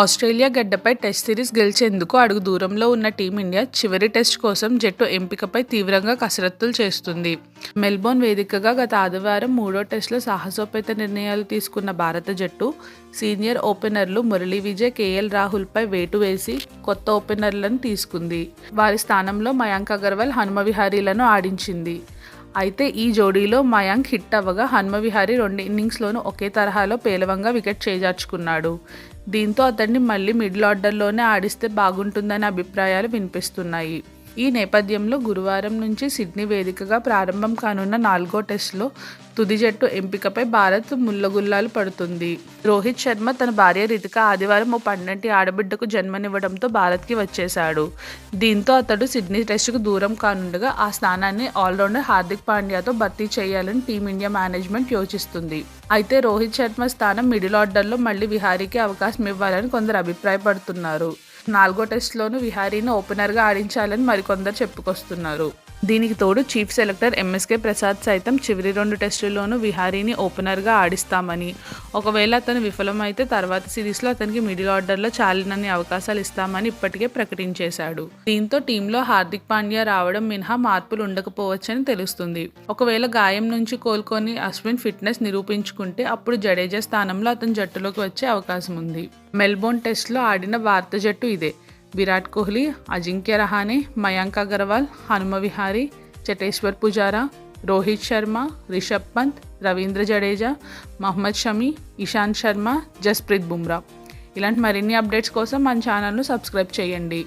Australia గడ్డపై test series గెలిచేందుకు అడుగు దూరంలో ఉన్న టీమిండియా చివరి టెస్ట్ కోసం జట్టు ఎంపికపై తీవ్రంగా కసరత్తులు చేస్తుంది. మెల్బోర్న్ వేదికగా గత ఆదివారం మూడో టెస్టులో సాహసోపేత నిర్ణయాలు తీసుకున్న భారత జట్టు సీనియర్ ఓపెనర్లు మురళీ విజయ్ కేఎల్ రాహుల్పై వేటు వేసి కొత్త ఓపెనర్లను తీసుకుంది. వారి స్థానంలో మయాంక్ అగర్వాల్ హనుమ విహారీలను ఆడించింది. అయితే ఈ జోడీలో మయాంక్ హిట్ అవ్వగా హన్మవిహారి రెండు ఇన్నింగ్స్లోనూ ఒకే తరహాలో పేలవంగా వికెట్ చేజార్చుకున్నాడు. దీంతో అతన్ని మళ్ళీ మిడిల్ ఆర్డర్లోనే ఆడిస్తే బాగుంటుందనే అభిప్రాయాలు వినిపిస్తున్నాయి. ఈ నేపథ్యంలో గురువారం నుంచి సిడ్నీ వేదికగా ప్రారంభం కానున్న నాలుగో టెస్టులో తుది జట్టు ఎంపికపై భారత్ ముల్లగుల్లాలు పడుతుంది. రోహిత్ శర్మ తన భార్య రితిక ఆదివారం ఓ పన్నెంటి ఆడబిడ్డకు జన్మనివ్వడంతో భారత్కి వచ్చేశాడు. దీంతో అతడు సిడ్నీ టెస్టుకు దూరం కానుండగా ఆ స్థానాన్ని ఆల్రౌండర్ హార్దిక్ పాండ్యాతో భర్తీ చేయాలని టీమిండియా మేనేజ్మెంట్ యోచిస్తుంది. అయితే రోహిత్ శర్మ స్థానం మిడిల్ ఆర్డర్లో మళ్ళీ విహారీకి అవకాశం ఇవ్వాలని కొందరు అభిప్రాయపడుతున్నారు. నాలుగో టెస్ట్లోనూ విహారీని ఓపెనర్గా ఆడించాలని మరికొందరు చెప్పుకొస్తున్నారు. దీనికి తోడు చీఫ్ సెలెక్టర్ ఎంఎస్కే ప్రసాద్ సైతం చివరి రెండు టెస్టుల్లోనూ విహారీని ఓపెనర్గా ఆడిస్తామని. ఒకవేళ అతను విఫలమైతే తర్వాత సిరీస్లో అతనికి మిడిల్ ఆర్డర్లో చాలినన్ని అవకాశాలు ఇస్తామని ఇప్పటికే ప్రకటించేశాడు. దీంతో టీంలో హార్దిక్ పాండ్యా రావడం మినహా మార్పులు ఉండకపోవచ్చని తెలుస్తుంది. ఒకవేళ గాయం నుంచి కోలుకొని అశ్విన్ ఫిట్నెస్ నిరూపించుకుంటే అప్పుడు జడేజా స్థానంలో అతను జట్టులోకి వచ్చే అవకాశం ఉంది మెల్బోర్న్ టెస్ట్లో ఆడిన భారత జట్టు ఇదే. విరాట్ కోహ్లీ అజింక్య రహానే మయాంక్ అగర్వాల్ హనుమ విహారీ చటేశ్వర్ పుజారా రోహిత్ శర్మ రిషబ్ పంత్ రవీంద్ర జడేజా మహమ్మద్ షమీ ఇషాంత్ శర్మ జస్ప్రీత్ బుమ్రా. ఇలాంటి మరిన్ని అప్డేట్స్ కోసం మన ఛానల్ను సబ్స్క్రైబ్ చేయండి.